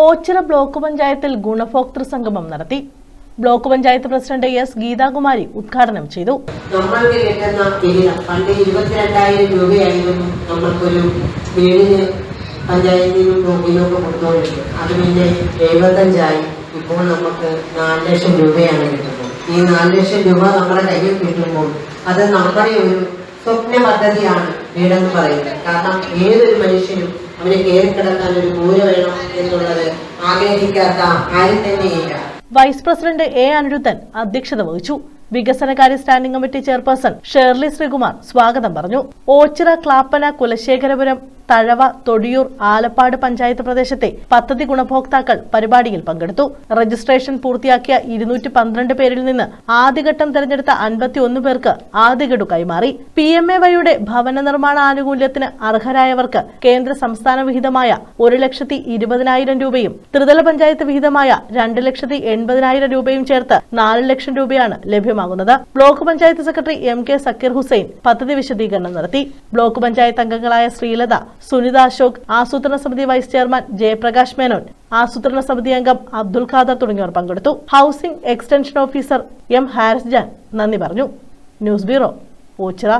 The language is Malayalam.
ഓച്ചിറ ബ്ലോക്ക് പഞ്ചായത്തിൽ ഗുണഭോക്തൃ സംഗമം നടത്തി. Block panchayat president S Geethakumari ഉദ്ഘാടനം ചെയ്തു. നമ്മൾക്ക് കിട്ടുന്ന വിഹിതം പണ്ട് ഇരുപത്തിരണ്ടായിരം രൂപയായിരുന്നു നമ്മൾക്കൊരു വീടിന് പഞ്ചായത്തിൽ നിന്നും ബ്ലോക്കിനൊക്കെ കൊടുത്തോണ്ടിരുന്നത് അത് പിന്നെ എഴുപത്തഞ്ചായി. ഇപ്പോൾ നമുക്ക് നാല് ലക്ഷം രൂപയാണ് കിട്ടുന്നത്. ഈ നാല് ലക്ഷം രൂപ നമ്മുടെ കയ്യിൽ കിട്ടുമ്പോൾ അത് നമ്മുടെ ഒരു സ്വപ്ന പദ്ധതിയാണ് വീടെന്ന് പറയുന്നത് കാരണം ഏതൊരു മനുഷ്യനും അവന് കയറി കിടക്കാൻ ഒരു മൂല വേണം എന്നുള്ളത് ആഗ്രഹിക്കാത്ത ആരും തന്നെയില്ല. വൈസ് പ്രസിഡന്റ് എ അനിരുദ്ധൻ അധ്യക്ഷത വഹിച്ചു. വികസനകാര്യ standing committee chairperson Shirley Sreekumar സ്വാഗതം പറഞ്ഞു. ഓച്ചിറ ക്ലാപ്പന കുലശേഖരപുരം തഴവ തൊടിയൂർ ആലപ്പാട് പഞ്ചായത്ത് പ്രദേശത്തെ പദ്ധതി ഗുണഭോക്താക്കൾ പരിപാടിയിൽ പങ്കെടുത്തു. രജിസ്ട്രേഷൻ പൂർത്തിയാക്കിയ ഇരുന്നൂറ്റി പന്ത്രണ്ട് പേരിൽ നിന്ന് ആദ്യഘട്ടം തെരഞ്ഞെടുത്ത അൻപത്തി ഒന്ന് പേർക്ക് ആദ്യഗഡു കൈമാറി. പി എം എ വൈയുടെ ഭവന നിർമ്മാണ ആനുകൂല്യത്തിന് അർഹരായവർക്ക് കേന്ദ്ര സംസ്ഥാന വിഹിതമായ ഒരു ലക്ഷത്തി ഇരുപതിനായിരം രൂപയും ത്രിതല പഞ്ചായത്ത് വിഹിതമായ രണ്ട് ലക്ഷത്തി എൺപതിനായിരം രൂപയും ചേർത്ത് നാല് ലക്ഷം രൂപയാണ് ലഭ്യമാകുന്നത്. Block panchayat secretary M K Sakkeer Hussain പദ്ധതി വിശദീകരണം നടത്തി. ബ്ലോക്ക് പഞ്ചായത്ത് അംഗങ്ങളായ ശ്രീലത സുനിത അശോക് ആസൂത്രണ സമിതി വൈസ് ചെയർമാൻ ജയപ്രകാശ് മേനോൻ ആസൂത്രണ സമിതി അംഗം അബ്ദുൽ ഖാദർ തുടങ്ങിയവർ പങ്കെടുത്തു. Housing extension officer M Haris Jan നന്ദി പറഞ്ഞു. News bureau Ochira